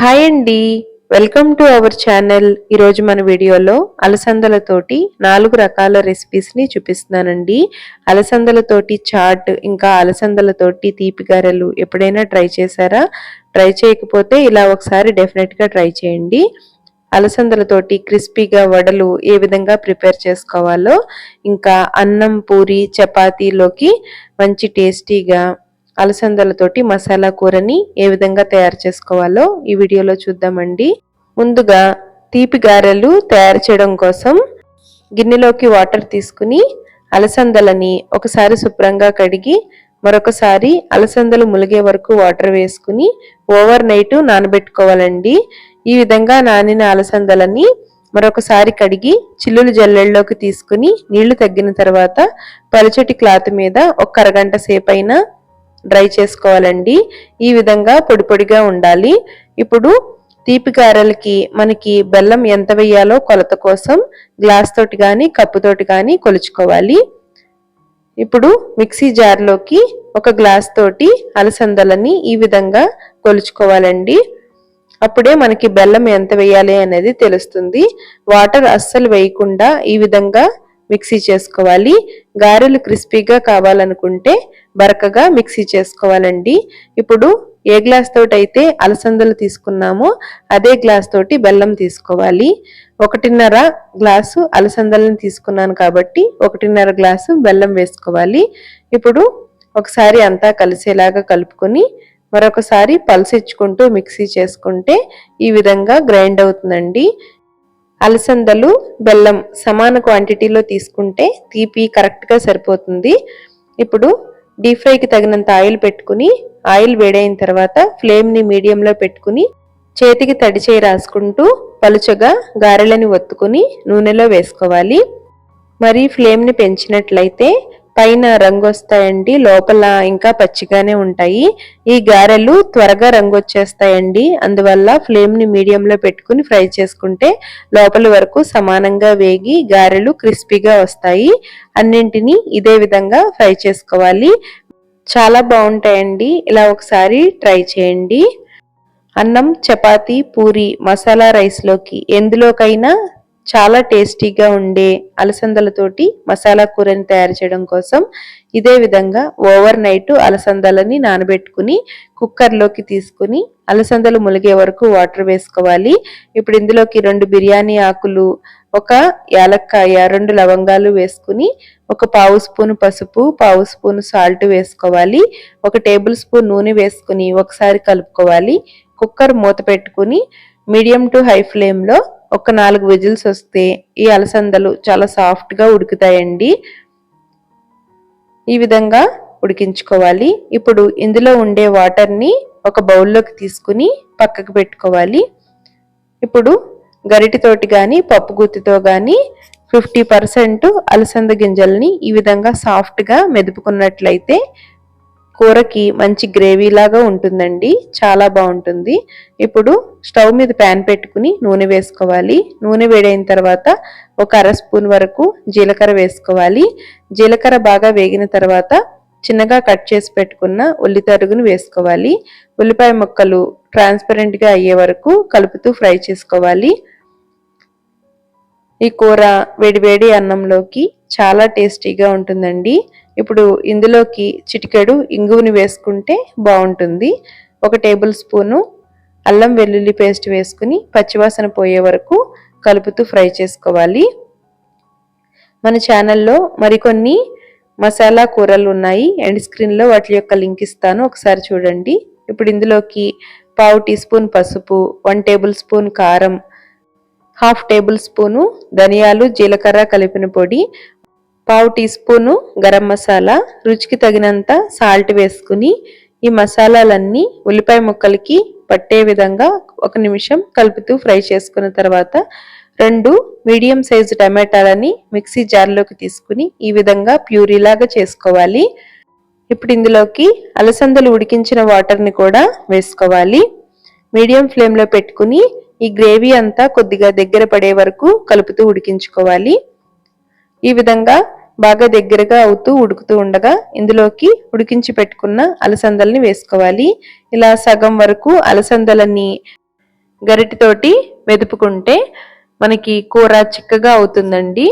Hi అండి. Welcome to our channel ఈరోజు మన వీడియోలో అలసందలతోటి నాలుగు రకాల రెసిపీస్ని చూపిస్తున్నానండి. అలసందలతోటి చాట్ ఇంకా అలసందలతోటి తీపి గారెలు ఎప్పుడైనా ట్రై చేశారా? ట్రై చేయకపోతే ఇలా ఒకసారి డెఫినెట్గా ట్రై చేయండి. అలసందలతోటి క్రిస్పీగా వడలు ఏ విధంగా ప్రిపేర్ చేసుకోవాలో ఇంకా అన్నం పూరి చపాతీలోకి మంచి టేస్టీగా అలసందలతోటి మసాలా కూరని ఏ విధంగా తయారు చేసుకోవాలో ఈ వీడియోలో చూద్దామండి. ముందుగా తీపి గారెలు తయారు చేయడం కోసం గిన్నెలోకి వాటర్ తీసుకుని అలసందలని ఒకసారి శుభ్రంగా కడిగి మరొకసారి అలసందలు ములిగే వరకు వాటర్ వేసుకుని ఓవర్ నైట్ నానబెట్టుకోవాలండి. ఈ విధంగా నానిన అలసందలని మరొకసారి కడిగి చిల్లులు జల్లెల్లోకి తీసుకుని నీళ్ళు తగ్గిన తర్వాత పలుచటి క్లాత్ మీద ఒక అరగంట సేపైనా డ్రై చేసుకోవాలండి. ఈ విధంగా పొడి పొడిగా ఉండాలి. ఇప్పుడు తీపి కారలకి మనకి బెల్లం ఎంత వేయాలో కొలత కోసం గ్లాస్ తోటి కానీ కప్పుతోటి కానీ కొలుచుకోవాలి. ఇప్పుడు మిక్సీ జార్లోకి ఒక గ్లాస్ తోటి అలసందలని ఈ విధంగా కొలుచుకోవాలండి. అప్పుడే మనకి బెల్లం ఎంత వేయాలి అనేది తెలుస్తుంది. వాటర్ అస్సలు వేయకుండా ఈ విధంగా మిక్సీ చేసుకోవాలి. గారెలు క్రిస్పీగా కావాలనుకుంటే బరకగా మిక్సీ చేసుకోవాలండి. ఇప్పుడు ఏ గ్లాస్ తోటి అయితే అలసందలు తీసుకున్నామో అదే గ్లాస్ తోటి బెల్లం తీసుకోవాలి. ఒకటిన్నర గ్లాసు అలసందలను తీసుకున్నాను కాబట్టి ఒకటిన్నర గ్లాసు బెల్లం వేసుకోవాలి. ఇప్పుడు ఒకసారి అంతా కలిసేలాగా కలుపుకొని మరొకసారి పల్సిచ్చుకుంటూ మిక్సీ చేసుకుంటే ఈ విధంగా గ్రైండ్ అవుతుందండి. అలసందలు బెల్లం సమాన క్వాంటిటీలో తీసుకుంటే తీపి కరెక్ట్గా సరిపోతుంది. ఇప్పుడు డీప్ ఫ్రైకి తగినంత ఆయిల్ పెట్టుకుని ఆయిల్ వేడైన తర్వాత ఫ్లేమ్ని మీడియంలో పెట్టుకుని చేతికి తడిచేయి రాసుకుంటూ పలుచగా గారెలని ఒత్తుకుని నూనెలో వేసుకోవాలి. మరి ఫ్లేమ్ని పెంచినట్లయితే పైన రంగు వస్తాయండి లోపల ఇంకా పచ్చిగానే ఉంటాయి. ఈ గారెలు త్వరగా రంగు వచ్చేస్తాయండి అందువల్ల ఫ్లేమ్ని మీడియంలో పెట్టుకుని ఫ్రై చేసుకుంటే లోపల వరకు సమానంగా వేగి గారెలు క్రిస్పీగా వస్తాయి. అన్నింటినీ ఇదే విధంగా ఫ్రై చేసుకోవాలి. చాలా బాగుంటాయండి. ఇలా ఒకసారి ట్రై చేయండి. అన్నం చపాతి పూరి మసాలా రైస్లోకి ఎందులోకైనా చాలా టేస్టీగా ఉండే అలసందలతోటి మసాలా కూరని తయారు చేయడం కోసం ఇదే విధంగా ఓవర్ నైట్ అలసందలని నానబెట్టుకుని కుక్కర్లోకి తీసుకుని అలసందలు ములిగే వరకు వాటర్ వేసుకోవాలి. ఇప్పుడు ఇందులోకి రెండు బిర్యానీ ఆకులు ఒక యాలక్కాయ రెండు లవంగాలు వేసుకుని ఒక పావు స్పూన్ పసుపు పావు స్పూన్ సాల్ట్ వేసుకోవాలి. ఒక టేబుల్ స్పూన్ నూనె వేసుకుని ఒకసారి కలుపుకోవాలి. కుక్కర్ మూత పెట్టుకుని మీడియం టు హై ఫ్లేమ్లో ఒక నాలుగు విజిల్స్ వస్తే ఈ అలసందలు చాలా సాఫ్ట్గా ఉడుకుతాయండి. ఈ విధంగా ఉడికించుకోవాలి. ఇప్పుడు ఇందులో ఉండే వాటర్ని ఒక బౌల్లోకి తీసుకుని పక్కకు పెట్టుకోవాలి. ఇప్పుడు గరిటితోటి కానీ పప్పు గుత్తితో కానీ ఫిఫ్టీ పర్సెంట్ అలసంద గింజల్ని ఈ విధంగా సాఫ్ట్గా మెదుపుకున్నట్లయితే కూరకి మంచి గ్రేవీ లాగా ఉంటుందండి. చాలా బాగుంటుంది. ఇప్పుడు స్టవ్ మీద ప్యాన్ పెట్టుకుని నూనె వేసుకోవాలి. నూనె వేడైన తర్వాత ఒక అర స్పూన్ వరకు జీలకర్ర వేసుకోవాలి. జీలకర్ర బాగా వేగిన తర్వాత చిన్నగా కట్ చేసి పెట్టుకున్న ఉల్లి తరుగును వేసుకోవాలి. ఉల్లిపాయ ముక్కలు ట్రాన్స్పరెంట్గా అయ్యే వరకు కలుపుతూ ఫ్రై చేసుకోవాలి. ఈ కూర వేడివేడి అన్నంలోకి చాలా టేస్టీగా ఉంటుందండి. ఇప్పుడు ఇందులోకి చిటికెడు ఇంగువని వేసుకుంటే బాగుంటుంది. ఒక టేబుల్ స్పూను అల్లం వెల్లుల్లి పేస్ట్ వేసుకుని పచ్చివాసన పోయే వరకు కలుపుతూ ఫ్రై చేసుకోవాలి. మన ఛానల్లో మరికొన్ని మసాలా కూరలు ఉన్నాయి. ఎండ్ స్క్రీన్లో వాటి యొక్క లింక్ ఇస్తాను. ఒకసారి చూడండి. ఇప్పుడు ఇందులోకి పావు టీ స్పూన్ పసుపు వన్ టేబుల్ స్పూన్ కారం హాఫ్ టేబుల్ స్పూను ధనియాలు జీలకర్ర కలిపిన పొడి పావు టీ స్పూను గరం మసాలా రుచికి తగినంత సాల్ట్ వేసుకుని ఈ మసాలాలన్నీ ఉల్లిపాయ ముక్కలకి పట్టే విధంగా ఒక నిమిషం కలుపుతూ ఫ్రై చేసుకున్న తర్వాత రెండు మీడియం సైజు టమాటాలని మిక్సీ జార్లోకి తీసుకుని ఈ విధంగా ప్యూరీలాగా చేసుకోవాలి. ఇప్పుడు ఇందులోకి అలసందలు ఉడికించిన వాటర్ని కూడా వేసుకోవాలి. మీడియం ఫ్లేమ్లో పెట్టుకుని ఈ గ్రేవీ అంతా కొద్దిగా దగ్గర పడే వరకు కలుపుతూ ఉడికించుకోవాలి. ఈ విధంగా బాగా దగ్గరగా అవుతూ ఉడుకుతూ ఉండగా ఇందులోకి ఉడికించి పెట్టుకున్న అలసందల్ని వేసుకోవాలి. ఇలా సగం వరకు అలసందలని గరిటితోటి మెదుపుకుంటే మనకి కూర చిక్కగా అవుతుందండి.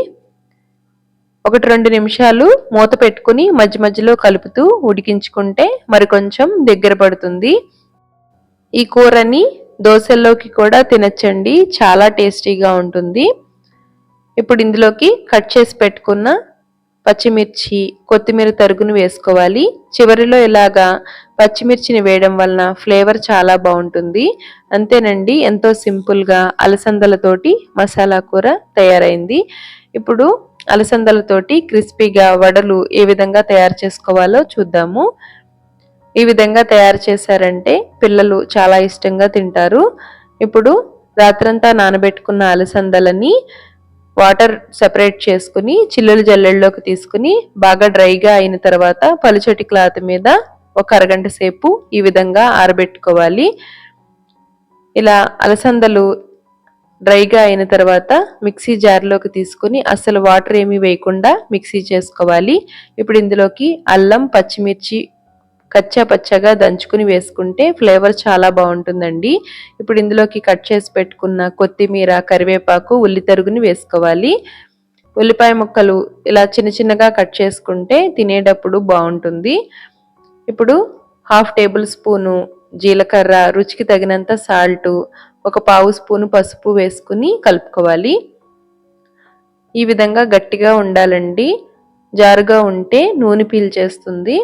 ఒకటి రెండు నిమిషాలు మూత పెట్టుకుని మధ్య మధ్యలో కలుపుతూ ఉడికించుకుంటే మరి కొంచెం దగ్గర పడుతుంది. ఈ కూరని దోశల్లోకి కూడా తినచ్చండి. చాలా టేస్టీగా ఉంటుంది. ఇప్పుడు ఇందులోకి కట్ చేసి పెట్టుకున్న పచ్చిమిర్చి కొత్తిమీర తరుగును వేసుకోవాలి. చివరిలో ఇలాగా పచ్చిమిర్చిని వేయడం వలన ఫ్లేవర్ చాలా బాగుంటుంది. అంతేనండి ఎంతో సింపుల్గా అలసందలతోటి మసాలా కూర తయారైంది. ఇప్పుడు అలసందలతోటి క్రిస్పీగా వడలు ఏ విధంగా తయారు చేసుకోవాలో చూద్దాము. ఈ విధంగా తయారు చేశారంటే పిల్లలు చాలా ఇష్టంగా తింటారు. ఇప్పుడు రాత్రంతా నానబెట్టుకున్న అలసందలని వాటర్ సెపరేట్ చేసుకుని చిల్లులు జల్లెల్లోకి తీసుకుని బాగా డ్రైగా అయిన తర్వాత పలుచటి క్లాత్ మీద ఒక అరగంట సేపు ఈ విధంగా ఆరబెట్టుకోవాలి. ఇలా అలసందలు డ్రైగా అయిన తర్వాత మిక్సీ జార్లోకి తీసుకుని అసలు వాటర్ ఏమీ వేయకుండా మిక్సీ చేసుకోవాలి. ఇప్పుడు ఇందులోకి అల్లం పచ్చిమిర్చి కచ్చా పచ్చగా దంచుకుని వేసుకుంటే ఫ్లేవర్ చాలా బాగుంటుందండి. ఇప్పుడు ఇందులోకి కట్ చేసి పెట్టుకున్న కొత్తిమీర కరివేపాకు ఉల్లి తరుగుని వేసుకోవాలి. ఉల్లిపాయ ముక్కలు ఇలా చిన్న చిన్నగా కట్ చేసుకుంటే తినేటప్పుడు బాగుంటుంది. ఇప్పుడు హాఫ్ టేబుల్ స్పూను జీలకర్ర రుచికి తగినంత సాల్టు ఒక పావు స్పూను పసుపు వేసుకుని కలుపుకోవాలి. ఈ విధంగా గట్టిగా ఉండాలండి. జారుగా ఉంటే నూనె పీల్చేస్తుంది.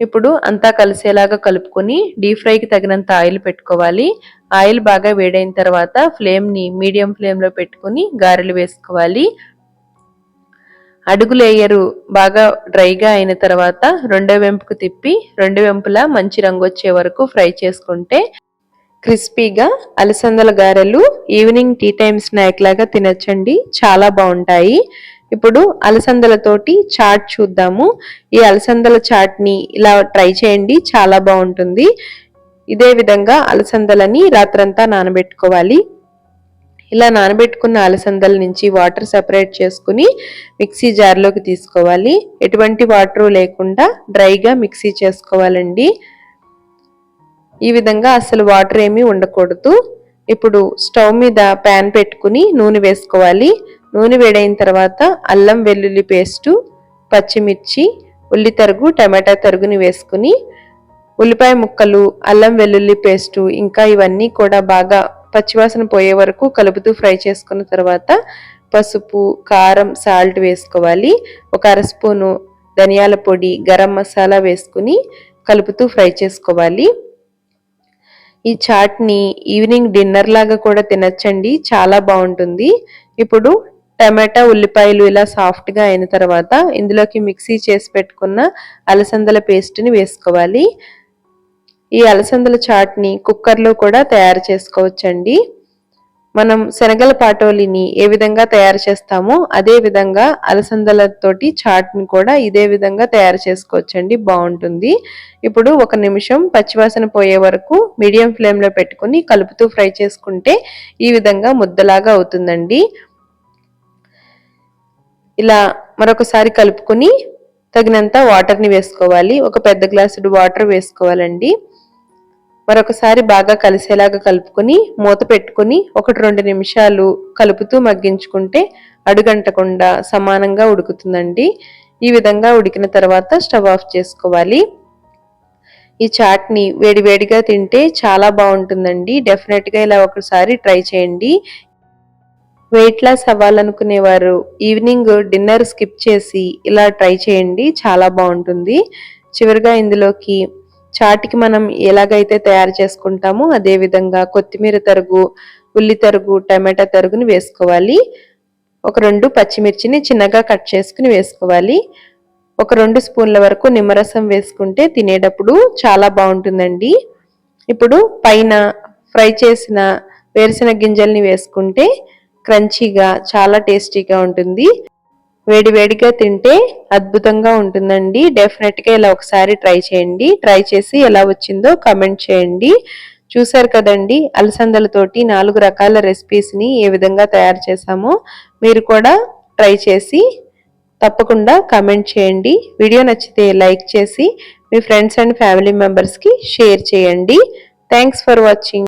ఇప్పుడు అంతా కలిసేలాగా కలుపుకొని డీప్ ఫ్రైకి తగినంత ఆయిల్ పెట్టుకోవాలి. ఆయిల్ బాగా వేడైన తర్వాత ఫ్లేమ్ని మీడియం ఫ్లేమ్లో పెట్టుకుని గారెలు వేసుకోవాలి. అడుగు లేయరు బాగా డ్రైగా అయిన తర్వాత రెండో వెంపుకు తిప్పి రెండు వెంపులా మంచి రంగు వచ్చే వరకు ఫ్రై చేసుకుంటే క్రిస్పీగా అలసందల గారెలు ఈవినింగ్ టీ టైమ్ స్నాక్ లాగా తినచ్చండి. చాలా బాగుంటాయి. ఇప్పుడు అలసందలతోటి చాట్ చూద్దాము. ఈ అలసందల చాట్ని ఇలా ట్రై చేయండి చాలా బాగుంటుంది. ఇదే విధంగా అలసందలని రాత్రంతా నానబెట్టుకోవాలి. ఇలా నానబెట్టుకున్న అలసందల నుంచి వాటర్ సెపరేట్ చేసుకుని మిక్సీ జార్లోకి తీసుకోవాలి. ఎటువంటి వాటరు లేకుండా డ్రైగా మిక్సీ చేసుకోవాలండి. ఈ విధంగా అసలు వాటర్ ఏమీ ఉండకూడదు. ఇప్పుడు స్టవ్ మీద ప్యాన్ పెట్టుకుని నూనె వేసుకోవాలి. నూనె వేడైన తర్వాత అల్లం వెల్లుల్లి పేస్టు పచ్చిమిర్చి ఉల్లి తరుగు టమాటా తరుగుని వేసుకుని ఉల్లిపాయ ముక్కలు అల్లం వెల్లుల్లి పేస్టు ఇంకా ఇవన్నీ కూడా బాగా పచ్చివాసన పోయే వరకు కలుపుతూ ఫ్రై చేసుకున్న తర్వాత పసుపు కారం సాల్ట్ వేసుకోవాలి. ఒక అర స్పూను ధనియాల పొడి గరం మసాలా వేసుకుని కలుపుతూ ఫ్రై చేసుకోవాలి. ఈ చాట్ని ఈవినింగ్ డిన్నర్ లాగా కూడా తినచ్చండి. చాలా బాగుంటుంది. ఇప్పుడు టమాటా ఉల్లిపాయలు ఇలా సాఫ్ట్గా అయిన తర్వాత ఇందులోకి మిక్సీ చేసి పెట్టుకున్న అలసందల పేస్ట్ని వేసుకోవాలి. ఈ అలసందల చాట్ని కుక్కర్లో కూడా తయారు చేసుకోవచ్చండి. మనం శనగల పాటోలిని ఏ విధంగా తయారు చేస్తామో అదే విధంగా అలసందలతోటి చాట్ని కూడా ఇదే విధంగా తయారు చేసుకోవచ్చండి. బాగుంటుంది. ఇప్పుడు ఒక నిమిషం పచ్చివాసన పోయే వరకు మీడియం ఫ్లేమ్లో పెట్టుకుని కలుపుతూ ఫ్రై చేసుకుంటే ఈ విధంగా ముద్దలాగా అవుతుందండి. ఇలా మరొకసారి కలుపుకొని తగినంత వాటర్ని వేసుకోవాలి. ఒక పెద్ద గ్లాసుడు వాటర్ వేసుకోవాలండి. మరొకసారి బాగా కలిసేలాగా కలుపుకొని మూత పెట్టుకుని ఒకటి రెండు నిమిషాలు కలుపుతూ మగ్గించుకుంటే అడుగంటకుండా సమానంగా ఉడుకుతుందండి. ఈ విధంగా ఉడికిన తర్వాత స్టవ్ ఆఫ్ చేసుకోవాలి. ఈ చాట్ని వేడివేడిగా తింటే చాలా బాగుంటుందండి. డెఫినెట్గా ఇలా ఒకసారి ట్రై చేయండి. వెయిట్ లాస్ అవ్వాలనుకునేవారు. ఈవినింగ్ డిన్నర్ స్కిప్ చేసి ఇలా ట్రై చేయండి. చాలా బాగుంటుంది. చివరిగా ఇందులోకి చాటికి మనం ఎలాగైతే తయారు చేసుకుంటామో అదేవిధంగా కొత్తిమీర తరుగు ఉల్లి తరుగు టమాటా తరుగుని వేసుకోవాలి. ఒక రెండు పచ్చిమిర్చిని చిన్నగా కట్ చేసుకుని వేసుకోవాలి. ఒక రెండు స్పూన్ల వరకు నిమ్మరసం వేసుకుంటే తినేటప్పుడు చాలా బాగుంటుందండి. ఇప్పుడు పైన ఫ్రై చేసిన వేరుశెనగ గింజల్ని వేసుకుంటే క్రంచీగా చాలా టేస్టీగా ఉంటుంది. వేడి వేడిగా తింటే అద్భుతంగా ఉంటుందండి. డెఫినెట్గా ఇలా ఒకసారి ట్రై చేయండి. ట్రై చేసి ఎలా వచ్చిందో కమెంట్ చేయండి. చూసారు కదండి అలసందలతోటి నాలుగు రకాల రెసిపీస్ని ఏ విధంగా తయారు చేశామో మీరు కూడా ట్రై చేసి తప్పకుండా కమెంట్ చేయండి. వీడియో నచ్చితే లైక్ చేసి మీ ఫ్రెండ్స్ అండ్ ఫ్యామిలీ మెంబర్స్కి షేర్ చేయండి. Thanks for watching